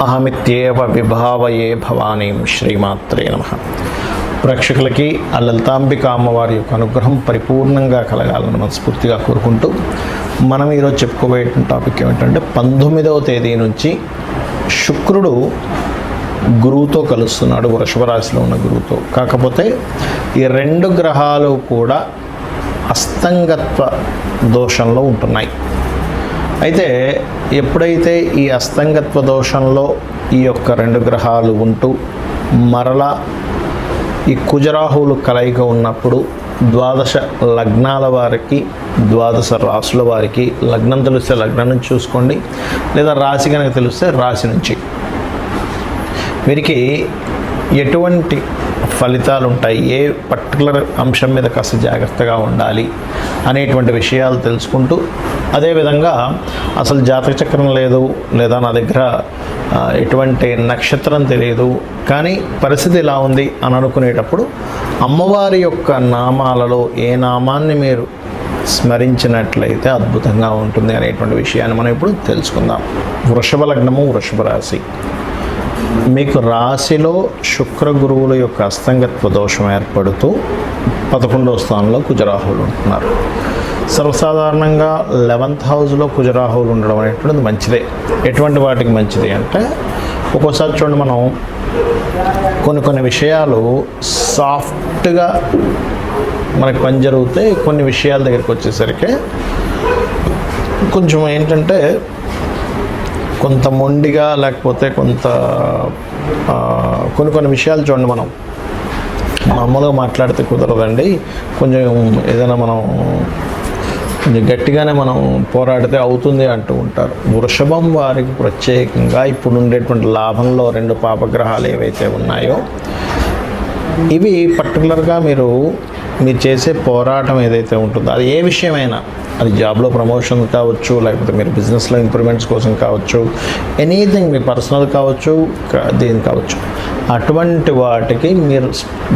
అహమిత్యేవ విభావయే భవానీం శ్రీమాత్రే నమ. ప్రేక్షకులకి ఆ లలితాంబిక అమ్మవారి యొక్క అనుగ్రహం పరిపూర్ణంగా కలగాలని మనస్ఫూర్తిగా కోరుకుంటూ మనం ఈరోజు చెప్పుకోబోయే టాపిక్ ఏమిటంటే పంతొమ్మిదవ తేదీ నుంచి శుక్రుడు గురువుతో కలుస్తున్నాడు వృషభరాశిలో ఉన్న గురువుతో. కాకపోతే ఈ రెండు గ్రహాలు కూడా అస్తంగత్వ దోషంలో ఉంటున్నాయి. అయితే ఎప్పుడైతే ఈ అస్తంగత్వ దోషంలో ఈ యొక్క రెండు గ్రహాలు ఉంటూ మరలా ఈ కుజరాహువులు కలయిక ఉన్నప్పుడు ద్వాదశ లగ్నాల వారికి ద్వాదశ రాసుల వారికి లగ్నం తెలిస్తే లగ్నం నుంచి చూసుకోండి లేదా రాశి కనుక తెలిస్తే రాశి నుంచి. వీరికి ఎటువంటి ఫలితాలు ఉంటాయి ఏ పర్టికులర్ అంశం మీద కాస్త జాగ్రత్తగా ఉండాలి? అనేటువంటి విషయాలు తెలుసుకుంటూ అదేవిధంగా అసలు జాతక చక్రం లేదు లేదా నా దగ్గర ఎటువంటి నక్షత్రం తెలియదు కానీ పరిస్థితి ఇలా ఉంది అని అనుకునేటప్పుడు అమ్మవారి యొక్క నామాలలో ఏ నామాన్ని మీరు స్మరించినట్లయితే అద్భుతంగా ఉంటుంది అనేటువంటి విషయాన్ని మనం ఇప్పుడు తెలుసుకుందాం. వృషభ లగ్నము వృషభ రాశి. మీకు రాశిలో శుక్ర గురువుల యొక్క అస్తంగత్వ దోషం ఏర్పడుతూ పదకొండవ స్థానంలో కుజరాహువులు ఉంటున్నారు. సర్వసాధారణంగా లెవెంత్ హౌస్లో కుజరాహువులు ఉండడం అనేటువంటిది మంచిదే. ఎటువంటి వాటికి మంచిది అంటే ఒక్కోసారి చూడండి మనం కొన్ని కొన్ని విషయాలు సాఫ్ట్గా మనకి పని జరిగితే కొన్ని విషయాల దగ్గరికి వచ్చేసరికి కొంచెం ఏంటంటే కొంత మొండిగా లేకపోతే కొంత కొన్ని కొన్ని విషయాలు చూడండి మనం. మామూలుగా మాట్లాడితే కుదరదండి. కొంచెం ఏదైనా మనం కొంచెం గట్టిగానే మనం పోరాడితే అవుతుంది అంటూ ఉంటారు. వృషభం వారికి ప్రత్యేకంగా ఇప్పుడు ఉండేటువంటి లాభంలో రెండు పాపగ్రహాలు ఏవైతే ఉన్నాయో ఇవి పర్టికులర్గా మీరు మీరు చేసే పోరాటం ఏదైతే ఉంటుందో అది ఏ విషయమైనా అది జాబ్లో ప్రమోషన్ కావచ్చు లేకపోతే మీరు బిజినెస్లో ఇంప్రూవ్మెంట్స్ కోసం కావచ్చు ఎనీథింగ్ మీ పర్సనల్ కావచ్చు దేని కావచ్చు. అటువంటి వాటికి మీరు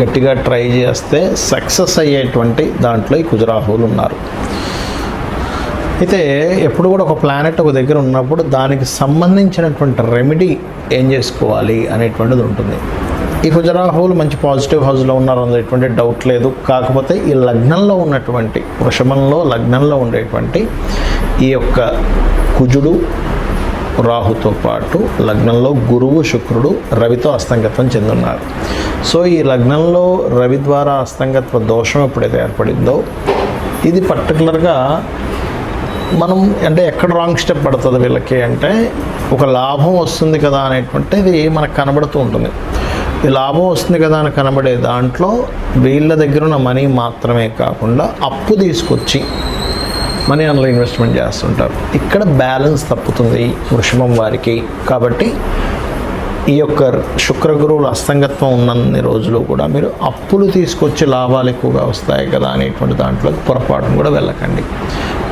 గట్టిగా ట్రై చేస్తే సక్సెస్ అయ్యేటువంటి దాంట్లో ఈ కుజరాహువులు ఉన్నారు. అయితే ఎప్పుడు కూడా ఒక ప్లానెట్ ఒక దగ్గర ఉన్నప్పుడు దానికి సంబంధించినటువంటి రెమెడీ ఏం చేసుకోవాలి అనేటువంటిది ఉంటుంది. ఈ కుజరాహువులు మంచి పాజిటివ్ హౌస్లో ఉన్నారు అనేటువంటి ఎటువంటి డౌట్ లేదు. కాకపోతే ఈ లగ్నంలో ఉన్నటువంటి వృషభంలో లగ్నంలో ఉండేటువంటి ఈ యొక్క కుజుడు రాహుతో పాటు లగ్నంలో గురువు శుక్రుడు రవితో అస్తంగత్వం చెందున్నారు. సో ఈ లగ్నంలో రవి ద్వారా అస్తంగత్వ దోషం ఎప్పుడైతే ఏర్పడిందో ఇది పర్టికులర్గా మనం అంటే ఎక్కడ రాంగ్ స్టెప్ పడుతుంది వీళ్ళకి అంటే ఒక లాభం వస్తుంది కదా అనేటువంటిది మనకు కనబడుతూ ఉంటుంది. లాభం వస్తుంది కదా అని కనబడే దాంట్లో వీళ్ళ దగ్గర ఉన్న మనీ మాత్రమే కాకుండా అప్పు తీసుకొచ్చి మనీ అందులో ఇన్వెస్ట్మెంట్ చేస్తుంటారు. ఇక్కడ బ్యాలెన్స్ తప్పుతుంది వృషభం వారికి. కాబట్టి ఈ యొక్క శుక్రగురువులు అస్తంగత్వం ఉన్నన్ని రోజులు కూడా మీరు అప్పులు తీసుకొచ్చి లాభాలు ఎక్కువగా వస్తాయి కదా అనేటువంటి దాంట్లో పొరపాటును కూడా వెళ్ళకండి.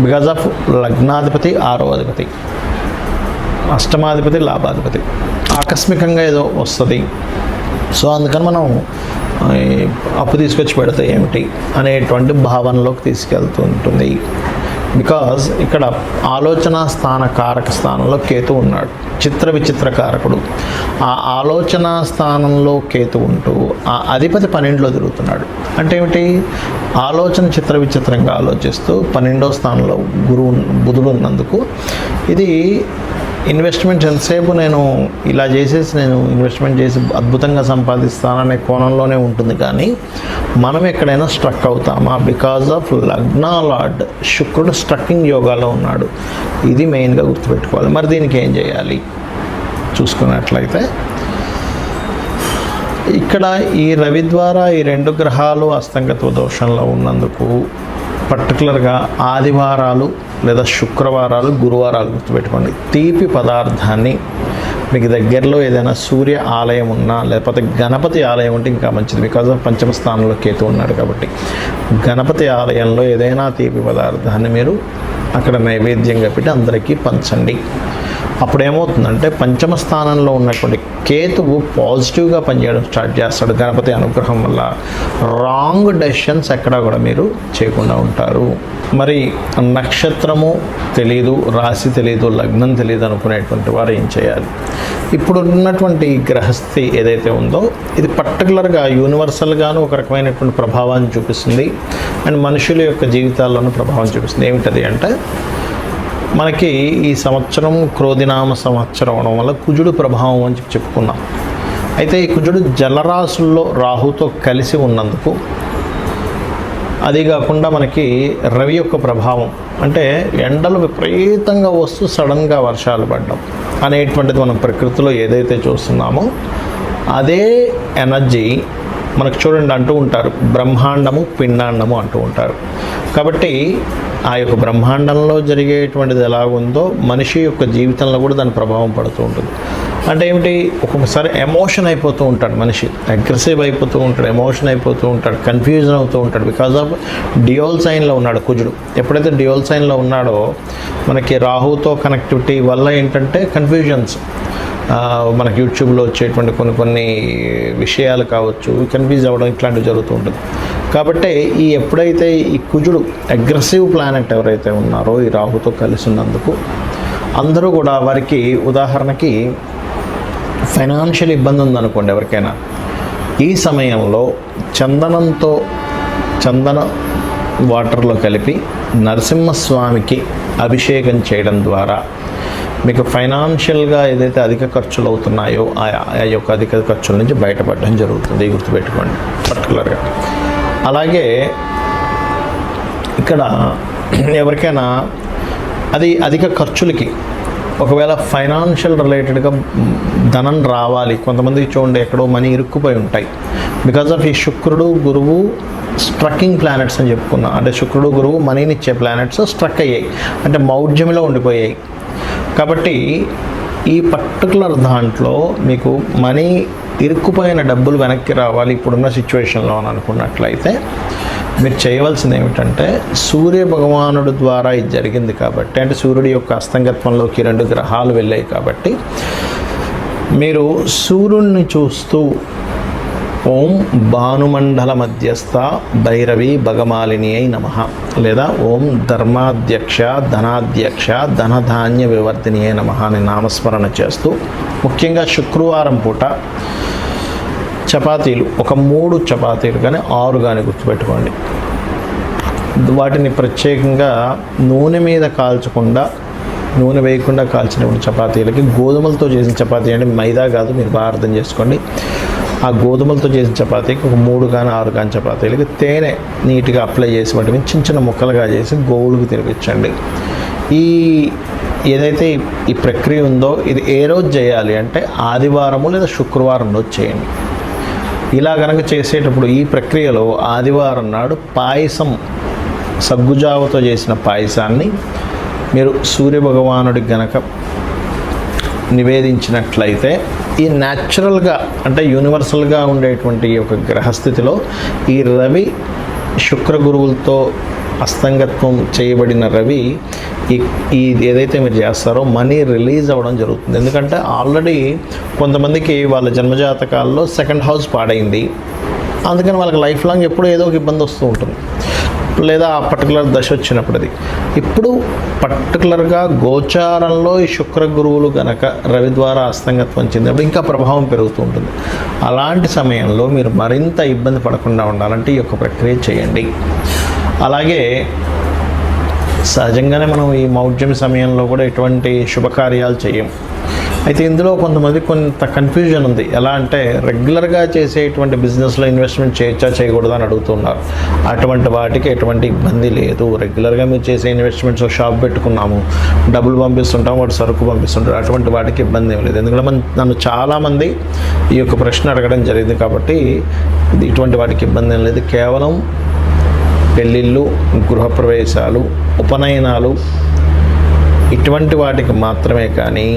బికాజ్ ఆఫ్ లగ్నాధిపతి ఆరో అధిపతి. అష్టమాధిపతి లాభాధిపతి. ఆకస్మికంగా ఏదో వస్తుంది. సో అందుకని మనం అప్పు తీసుకొచ్చి పెడితే ఏమిటి అనేటువంటి భావనలోకి తీసుకెళ్తూ ఉంటుంది. బికాజ్ ఇక్కడ ఆలోచన స్థాన కారక స్థానంలో కేతు ఉన్నాడు. చిత్ర విచిత్ర కారకుడు. ఆ ఆలోచన స్థానంలో కేతు ఉంటూ ఆ అధిపతి పన్నెండులో తిరుగుతున్నాడు. అంటే ఏమిటి? ఆలోచన చిత్ర విచిత్రంగా ఆలోచిస్తూ పన్నెండో స్థానంలో గురువు బుధుడు ఉన్నందుకు ఇది ఇన్వెస్ట్మెంట్ ఎంతసేపు నేను ఇలా చేసేసి నేను ఇన్వెస్ట్మెంట్ చేసి అద్భుతంగా సంపాదిస్తాననే కోణంలోనే ఉంటుంది కానీ మనం ఎక్కడైనా స్ట్రక్ అవుతామా? బికాజ్ ఆఫ్ లగ్నాలాడ్ శుక్రుడు స్ట్రక్కింగ్ యోగాలో ఉన్నాడు. ఇది మెయిన్గా గుర్తుపెట్టుకోవాలి. మరి దీనికి ఏం చేయాలి? చూసుకున్నట్లయితే ఇక్కడ ఈ రవి ద్వారా ఈ రెండు గ్రహాలు అస్తంగత్వ దోషంలో ఉన్నందుకు పర్టికులర్గా ఆదివారాలు లేదా శుక్రవారాలు గురువారాలు గుర్తుపెట్టుకోండి. తీపి పదార్థాన్ని మీకు దగ్గరలో ఏదైనా సూర్య ఆలయం ఉన్నా లేకపోతే గణపతి ఆలయం ఉంటే ఇంకా మంచిది. బికాజ్ ఆఫ్ పంచమ స్థానంలో కేతు ఉన్నాడు కాబట్టి. గణపతి ఆలయంలో ఏదైనా తీపి పదార్థాన్ని మీరు అక్కడ నైవేద్యంగా పెట్టి అందరికీ పంచండి. అప్పుడు ఏమవుతుందంటే పంచమ స్థానంలో ఉన్నటువంటి కేతువు పాజిటివ్గా పనిచేయడం స్టార్ట్ చేస్తాడు. గణపతి అనుగ్రహం వల్ల రాంగ్ డెసిషన్స్ ఎక్కడా కూడా మీరు చేయకుండా ఉంటారు. మరి నక్షత్రము తెలియదు రాశి తెలియదు లగ్నం తెలియదు అనుకునేటువంటి వారు ఏం చేయాలి? ఇప్పుడు ఉన్నటువంటి గ్రహస్థి ఏదైతే ఉందో ఇది పర్టికులర్గా యూనివర్సల్గాను ఒక రకమైనటువంటి ప్రభావాన్ని చూపిస్తుంది. అండ్ మనుషుల యొక్క జీవితాల్లోనూ ప్రభావం చూపిస్తుంది. ఏమిటది అంటే మనకి ఈ సంవత్సరం క్రోధినామ సంవత్సరం అవడం వల్ల కుజుడు ప్రభావం అని చెప్పి చెప్పుకున్నాం. అయితే ఈ కుజుడు జలరాశుల్లో రాహుతో కలిసి ఉన్నందుకు అది కాకుండా మనకి రవి యొక్క ప్రభావం అంటే ఎండలు విపరీతంగా వస్తూ సడన్గా వర్షాలు పడడం అనేటువంటిది మనం ప్రకృతిలో ఏదైతే చూస్తున్నామో అదే ఎనర్జీ మనకు చూడండి అంటూ ఉంటారు. బ్రహ్మాండము పిండాండము అంటూ ఉంటారు. కాబట్టి ఆ యొక్క బ్రహ్మాండంలో జరిగేటువంటిది ఎలా ఉందో మనిషి యొక్క జీవితంలో కూడా దాని ప్రభావం పడుతూ ఉంటుంది. అంటే ఏమిటి? ఒక్కొక్కసారి ఎమోషన్ అయిపోతూ ఉంటాడు మనిషి. అగ్రెసివ్ అయిపోతూ ఉంటాడు ఎమోషన్ అయిపోతూ ఉంటాడు కన్ఫ్యూజన్ అవుతూ ఉంటాడు. బికాజ్ ఆఫ్ డియోల్ సైన్లో ఉన్నాడు కుజుడు. ఎప్పుడైతే డియోల్ సైన్లో ఉన్నాడో మనకి రాహుతో కనెక్టివిటీ వల్ల ఏంటంటే కన్ఫ్యూజన్స్. మనకి యూట్యూబ్లో వచ్చేటువంటి కొన్ని కొన్ని విషయాలు కావచ్చు కన్ఫ్యూజ్ అవ్వడం ఇట్లాంటివి జరుగుతూ ఉంటుంది. కాబట్టి ఈ ఎప్పుడైతే ఈ కుజుడు అగ్రెసివ్ ప్లానెట్ ఎవరైతే ఉన్నారో ఈ రాహుతో కలిసి ఉన్నందుకు అందరూ కూడా వారికి ఉదాహరణకి ఫైనాన్షియల్ ఇబ్బంది ఉందనుకోండి ఎవరికైనా. ఈ సమయంలో చందనంతో చందన వాటర్లో కలిపి నరసింహస్వామికి అభిషేకం చేయడం ద్వారా మీకు ఫైనాన్షియల్గా ఏదైతే అధిక ఖర్చులు అవుతున్నాయో ఆ ఆ యొక్క అధిక ఖర్చుల నుంచి బయటపడడం జరుగుతుంది. గుర్తుపెట్టుకోండి పర్టికులర్గా అలాగే ఇక్కడ ఎవరికైనా అది అధిక ఖర్చులకి ఒకవేళ ఫైనాన్షియల్ రిలేటెడ్గా ధనం రావాలి. కొంతమంది చూడండి ఎక్కడో మనీ ఇరుక్కుపోయి ఉంటాయి. బికాజ్ ఆఫ్ ఈ శుక్రుడు గురువు స్ట్రక్కింగ్ ప్లానెట్స్ అని చెప్పుకున్నా. అంటే శుక్రుడు గురువు మనీని ఇచ్చే ప్లానెట్స్ స్ట్రక్ అయ్యాయి. అంటే మౌఢ్యంలో ఉండిపోయాయి. కాబట్టి ఈ పర్టికులర్ దాంట్లో మీకు మనీ ఇరుక్కుపోయిన డబ్బులు వెనక్కి రావాలి ఇప్పుడున్న సిచ్యువేషన్లో అని అనుకున్నట్లయితే మీరు చేయవలసింది ఏమిటంటే సూర్య భగవానుడు ద్వారా ఇది జరిగింది కాబట్టి అంటే సూర్యుడి యొక్క అస్తంగత్వంలోకి రెండు గ్రహాలు వెళ్ళాయి కాబట్టి మీరు సూర్యుడిని చూస్తూ ఓం భానుమండల మధ్యస్థ భైరవి భగమాలిని అయి నమ. లేదా ఓం ధర్మాధ్యక్ష ధనాధ్యక్ష ధనధాన్య వివర్ధిని అయి నమ అని నామస్మరణ చేస్తూ ముఖ్యంగా శుక్రవారం పూట చపాతీలు ఒక మూడు చపాతీలు కానీ ఆరు కానీ గుర్తుపెట్టుకోండి. వాటిని ప్రత్యేకంగా నూనె మీద కాల్చకుండా నూనె వేయకుండా కాల్చినటువంటి చపాతీలకి గోధుమలతో చేసిన చపాతీ అంటే మైదా కాదు మీరు బాగా అర్థం చేసుకోండి. ఆ గోధుమలతో చేసిన చపాతీకి ఒక మూడు కానీ ఆరు కానీ చపాతీలకి తేనె నీట్గా అప్లై చేసి వాటిని చిన్న చిన్న ముక్కలుగా చేసి గోవులకు తినిపించండి. ఈ ఏదైతే ఈ- ఈ ప్రక్రియ ఉందో ఇది ఏ రోజు చేయాలి అంటే ఆదివారము లేదా శుక్రవారం రోజు చేయండి. ఇలా కనుక చేసేటప్పుడు ఈ ప్రక్రియలో ఆదివారం నాడు పాయసం సగ్గుజావతో చేసిన పాయసాన్ని మీరు సూర్యభగవానుడికి గనక నివేదించినట్లయితే ఈ న్యాచురల్గా అంటే యూనివర్సల్గా ఉండేటువంటి ఒక గ్రహస్థితిలో ఈ రవి శుక్ర గురువులతో అస్తంగత్వం చేయబడిన రవి ఈ ఈ ఏదైతే మీరు చేస్తారో మనీ రిలీజ్ అవ్వడం జరుగుతుంది. ఎందుకంటే ఆల్రెడీ కొంతమందికి వాళ్ళ జన్మజాతకాల్లో సెకండ్ హౌస్ పాడైంది. అందుకని వాళ్ళకి లైఫ్ లాంగ్ ఎప్పుడూ ఏదో ఒక ఇబ్బంది వస్తూ ఉంటుంది. లేదా ఆ పర్టికులర్ దశ వచ్చినప్పుడు అది. ఇప్పుడు పర్టికులర్గా గోచారంలో ఈ శుక్ర గురువులు గనక రవి ద్వారా అస్తంగత్వం చెందినప్పుడు ఇంకా ప్రభావం పెరుగుతూ ఉంటుంది. అలాంటి సమయంలో మీరు మరింత ఇబ్బంది పడకుండా ఉండాలంటే ఈ యొక్క ప్రక్రియ చేయండి. అలాగే సహజంగానే మనం ఈ మౌఢ్యం సమయంలో కూడా ఎటువంటి శుభకార్యాలు చేయం. అయితే ఇందులో కొంతమంది కొంత కన్ఫ్యూజన్ ఉంది. ఎలా అంటే రెగ్యులర్గా చేసేటువంటి బిజినెస్లో ఇన్వెస్ట్మెంట్ చేయొచ్చా చేయకూడదు అని అడుగుతున్నారు. అటువంటి వాటికి ఎటువంటి ఇబ్బంది లేదు. రెగ్యులర్గా మీరు చేసే ఇన్వెస్ట్మెంట్స్ షాప్ పెట్టుకున్నాము. డబ్బులు పంపిస్తుంటాం వాడు సరుకు పంపిస్తుంటారు అటువంటి వాటికి ఇబ్బంది ఏం లేదు. ఎందుకంటే మన నన్ను చాలామంది ఈ యొక్క ప్రశ్న అడగడం జరిగింది కాబట్టి ఇది ఇటువంటి వాటికి ఇబ్బంది ఏం లేదు. కేవలం పెళ్ళిళ్ళు గృహప్రవేశాలు ఉపనయనాలు ఇటువంటి వాటికి మాత్రమే కానీ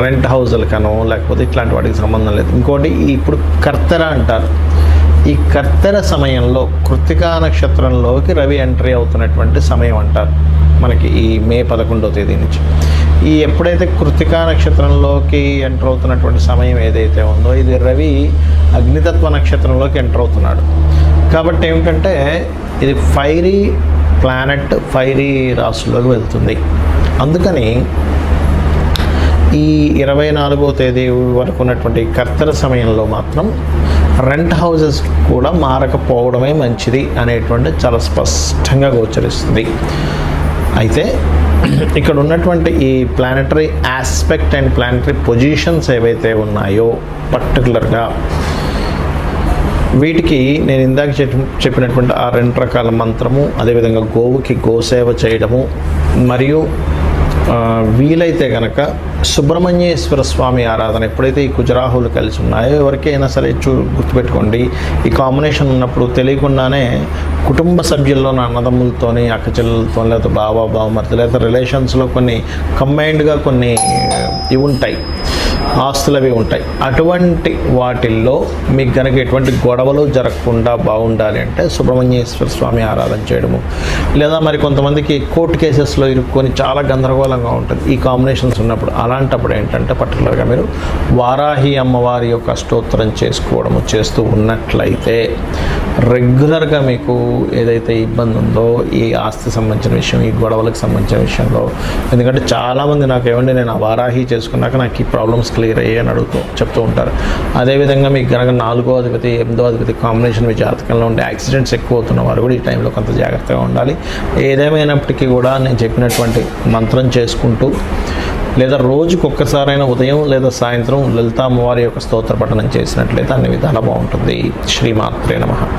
రెంట్ హౌజులకనో లేకపోతే ఇట్లాంటి వాటికి సంబంధం లేదు. ఇంకోటి ఈ ఇప్పుడు కర్తెర అంటారు. ఈ కర్తెర సమయంలో కృతికా నక్షత్రంలోకి రవి ఎంట్రీ అవుతున్నటువంటి సమయం అంటారు. మనకి ఈ మే పదకొండవ తేదీ నుంచి. ఈ ఎప్పుడైతే కృతికా నక్షత్రంలోకి ఎంటర్ అవుతున్నటువంటి సమయం ఏదైతే ఉందో ఇది రవి అగ్నితత్వ నక్షత్రంలోకి ఎంటర్ అవుతున్నాడు. కాబట్టి ఏమిటంటే ఇది ఫైరీ ప్లానెట్ ఫైరీ రాశుల్లోకి వెళ్తుంది. అందుకని ఈ ఇరవై నాలుగో తేదీ వరకు ఉన్నటువంటి కర్తర సమయంలో మాత్రం రెంట్ హౌసెస్ కూడా మారకపోవడమే మంచిది అనేటువంటి చాలా స్పష్టంగా గోచరిస్తుంది. అయితే ఇక్కడ ఉన్నటువంటి ఈ planetary aspect and planetary positions ఏవైతే ఉన్నాయో పర్టికులర్గా వీటికి నేను ఇందాక చెప్పి చెప్పినటువంటి ఆ రెండు రకాల మంత్రము అదేవిధంగా గోవుకి గోసేవ చేయడము మరియు వీలైతే కనుక సుబ్రహ్మణ్యేశ్వర స్వామి ఆరాధన ఎప్పుడైతే ఈ కుజరాహులు కలిసి ఉన్నాయో ఎవరికైనా సరే చూ గుర్తుపెట్టుకోండి. ఈ కాంబినేషన్ ఉన్నప్పుడు తెలియకుండానే కుటుంబ సభ్యుల్లో నా అన్నదమ్ములతోని అక్కచెల్లెలతో లేకపోతే బావ బావమర్తి లేకపోతే రిలేషన్స్లో కొన్ని కంబైన్డ్గా కొన్ని ఇవి ఉంటాయి. ఆస్తులవి ఉంటాయి. అటువంటి వాటిల్లో మీకు కనుక ఎటువంటి గొడవలు జరగకుండా బాగుండాలి అంటే సుబ్రహ్మణ్యేశ్వర స్వామి ఆరాధన చేయడము. లేదా మరి కొంతమందికి కోర్టు కేసెస్లో ఇరుక్కొని చాలా గందరగోళంగా ఉంటుంది ఈ కాంబినేషన్స్ ఉన్నప్పుడు. అలాంటప్పుడు ఏంటంటే పర్టికులర్గా మీరు వారాహి అమ్మవారి యొక్క స్తోత్రం చేసుకోవడము చేస్తూ ఉన్నట్లయితే రెగ్యులర్గా మీకు ఏదైతే ఇబ్బంది ఉందో ఈ ఆస్తి సంబంధించిన విషయం ఈ గొడవలకు సంబంధించిన విషయంలో ఎందుకంటే చాలామంది నాకు ఏమండి నేను ఆ వారాహి చేసుకున్నాక నాకు ఈ ప్రాబ్లమ్స్ క్లియర్ అయ్యాయి అని అడుగుతూ చెప్తూ ఉంటారు. అదేవిధంగా మీకు కనుక నాలుగో అధిపతి ఎనిమిదో అధిపతి కాంబినేషన్ మీ జాతకంలో ఉండే యాక్సిడెంట్స్ ఎక్కువ అవుతున్న వారు కూడా ఈ టైంలో కొంత జాగ్రత్తగా ఉండాలి. ఏదేమైనప్పటికీ కూడా నేను చెప్పినటువంటి మంత్రం చేసుకుంటూ లేదా రోజుకు ఒక్కసారైనా ఉదయం లేదా సాయంత్రం లలితా అమ్మవారి యొక్క స్తోత్ర పఠనం చేసినట్లయితే అన్ని విధాలా బాగుంటుంది. శ్రీమాత్రే నమ.